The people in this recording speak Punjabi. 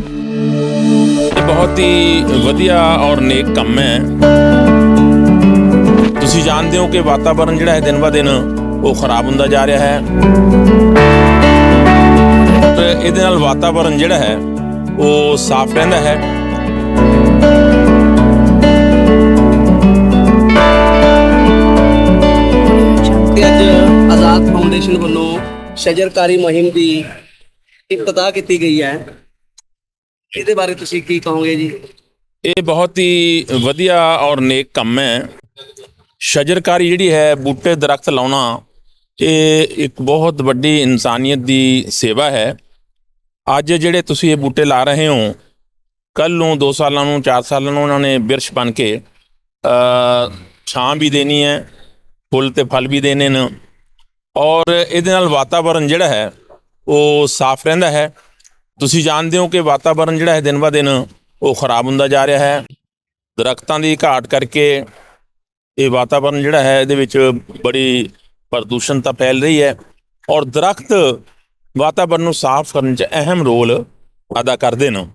ਇਹ ਬਹੁਤ ਹੀ ਵਧੀਆ ਔਰ ਨੇਕ ਕੰਮ ਹੈ। ਤੁਸੀਂ ਜਾਣਦੇ ਹੋ ਕਿ ਵਾਤਾਵਰਣ ਜਿਹੜਾ ਹੈ ਦਿਨ ਬ ਦਿਨ ਉਹ ਖਰਾਬ ਹੁੰਦਾ ਜਾ ਰਿਹਾ ਹੈ। ਤੇ ਇਹਦੇ ਨਾਲ ਵਾਤਾਵਰਣ ਜਿਹੜਾ ਹੈ ਉਹ ਸਾਫ਼ ਰਹਿੰਦਾ ਹੈ। ਤੇ ਅੱਜ ਆਜ਼ਾਦ ਫਾਊਂਡੇਸ਼ਨ ਵੱਲੋਂ ਸ਼ਜਰਕਾਰੀ ਮੁਹਿੰਮ ਦੀ ਇਫਤਤਾਹ ਕੀਤੀ ਗਈ ਹੈ। ਇਹਦੇ ਬਾਰੇ ਤੁਸੀਂ ਕੀ ਕਹੋਗੇ ਜੀ? ਇਹ ਬਹੁਤ ਹੀ ਵਧੀਆ ਔਰ ਨੇਕ ਕੰਮ ਹੈ। ਸ਼ਜਰਕਾਰੀ ਜਿਹੜੀ ਹੈ, ਬੂਟੇ ਦਰਖਤ ਲਾਉਣਾ, ਇਹ ਇੱਕ ਬਹੁਤ ਵੱਡੀ ਇਨਸਾਨੀਅਤ ਦੀ ਸੇਵਾ ਹੈ। ਅੱਜ ਜਿਹੜੇ ਤੁਸੀਂ ਇਹ ਬੂਟੇ ਲਾ ਰਹੇ ਹੋ ਕੱਲ ਨੂੰ 2 ਸਾਲਾਂ ਨੂੰ 4 ਸਾਲਾਂ ਨੂੰ ਉਹਨਾਂ ਨੇ ਬਿਰਸ਼ ਬਣ ਕੇ ਛਾਂ ਵੀ ਦੇਣੀ ਹੈ, ਫੁੱਲ ਤੇ ਫਲ ਵੀ ਦੇਣੇ ਨੇ। ਔਰ ਇਹਦੇ ਨਾਲ ਵਾਤਾਵਰਣ ਜਿਹੜਾ ਹੈ, ਉਹ ਸਾਫ਼ ਰਹਿੰਦਾ ਹੈ। ਤੁਸੀਂ ਜਾਣਦੇ ਹੋ ਕਿ ਵਾਤਾਵਰਣ ਜਿਹੜਾ ਹੈ ਦਿਨ ਬਾ ਦਿਨ ਉਹ ਖਰਾਬ ਹੁੰਦਾ ਜਾ ਰਿਹਾ ਹੈ। ਦਰਖਤਾਂ ਦੀ ਘਾਟ ਕਰਕੇ ਇਹ ਵਾਤਾਵਰਣ ਜਿਹੜਾ ਹੈ ਇਹਦੇ ਵਿੱਚ ਬੜੀ ਪ੍ਰਦੂਸ਼ਣ ਤਾਂ ਫੈਲ ਰਹੀ ਹੈ ਔਰ ਦਰਖਤ ਵਾਤਾਵਰਣ ਨੂੰ ਸਾਫ਼ ਕਰਨ 'ਚ ਅਹਿਮ ਰੋਲ ਅਦਾ ਕਰਦੇ ਨੇ।